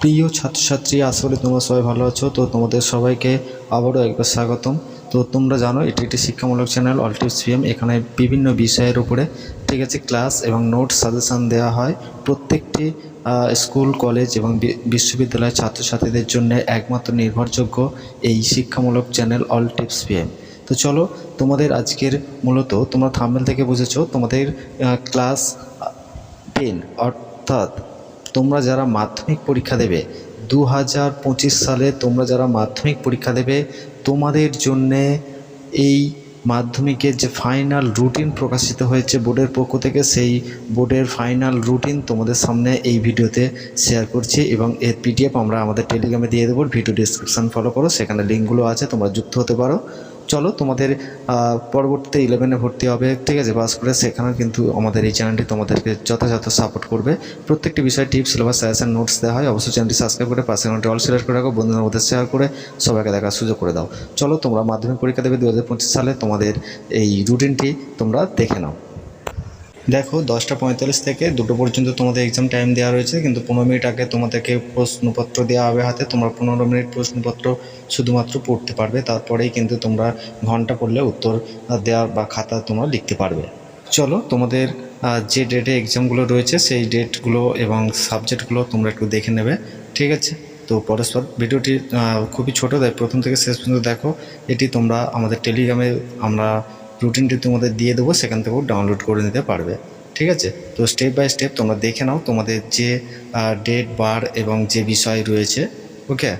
প্রিয় ছাত্রছাত্রী করি তোমরা সবাই ভালো আছো। তো তোমাদের সবাইকে আবারও একবার স্বাগতম। তো তোমরা জানো, এটি একটি শিক্ষামূলক চ্যানেল অল্টিভ সিএম এখানে বিভিন্ন বিষয়ের উপরে ঠিক আছে ক্লাস এবং নোট সাজেশান দেওয়া হয়। প্রত্যেকটি স্কুল, কলেজ এবং বিশ্ববিদ্যালয়ের ছাত্রছাত্রীদের জন্য একমাত্র নির্ভরযোগ্য এই শিক্ষামূলক চ্যানেল অল টিপস পিএম তো চলো তোমাদের আজকের মূলত তোমরা থাম্বেল থেকে বুঝেছ তোমাদের ক্লাস টেন অর্থাৎ তোমরা যারা মাধ্যমিক পরীক্ষা দেবে দু হাজার পঁচিশ সালে তোমরা যারা মাধ্যমিক পরীক্ষা দেবে, তোমাদের জন্যে এই মাধ্যমিকের যে ফাইনাল রুটিন প্রকাশিত হয়েছে বোর্ডের পক্ষ থেকে, সেই বোর্ডের ফাইনাল রুটিন তোমাদের সামনে এই ভিডিওতে শেয়ার করছি এবং এর পিডিএফ আমরা আমাদের টেলিগ্রামে দিয়ে দেবো। ভিডিও ডিসক্রিপশান ফলো করো, সেখানে লিঙ্কগুলো আছে, তোমরা যুক্ত হতে পারো। চলো তোমাদের পরবর্তী পরবর্তীতে ইলেভেনে ভর্তি হবে। ঠিক আছে পাস করে সেখানেও কিন্তু আমাদের এই চ্যানেলটি তোমাদেরকে যথাযথ সাপোর্ট করবে। প্রত্যেকটি বিষয়ে টিপস সিলেবাস সাজেশন নোটস দেওয়া হয়। অবশ্যই চ্যানেলটি সাবস্ক্রাইব করে পাশে ঘণ্টা অল সিলেক্ট করে রাখো। বন্ধুদের মধ্যে শেয়ার করে সবাইকে দেখার সুযোগ করে দাও। চলো তোমরা মাধ্যমিক পরীক্ষা দেবে দু হাজার পঁচিশ সালে। তোমাদের এই রুটিনটি তোমরা দেখে নাও। দেখো, দশটা পঁয়তাল্লিশ থেকে দুটো পর্যন্ত তোমাদের এক্সাম টাইম দেওয়া রয়েছে, কিন্তু পনেরো মিনিট আগে তোমাদেরকে প্রশ্নপত্র দেওয়া হবে হাতে। তোমরা পনেরো মিনিট প্রশ্নপত্র শুধুমাত্র পড়তে পারবে, তারপরেই কিন্তু তোমরা ঘণ্টা পড়লে উত্তর দেওয়া বা খাতা তোমরা লিখতে পারবে। চলো, তোমাদের যে ডেটে এক্সামগুলো রয়েছে, সেই ডেটগুলো এবং সাবজেক্টগুলো তোমরা একটু দেখে নেবে, ঠিক আছে? তো পরস্পর ভিডিওটি খুবই ছোটো, তাই প্রথম থেকে শেষ পর্যন্ত দেখো। এটি তোমরা আমাদের টেলিগ্রামে আমরা রুটিনটি তোমাদের দিয়ে দেবো, সেখান থেকেও ডাউনলোড করে নিতে পারবে, ঠিক আছে? তো স্টেপ বাই স্টেপ তোমরা দেখে নাও তোমাদের যে ডেট বার এবং যে বিষয় রয়েছে ওকে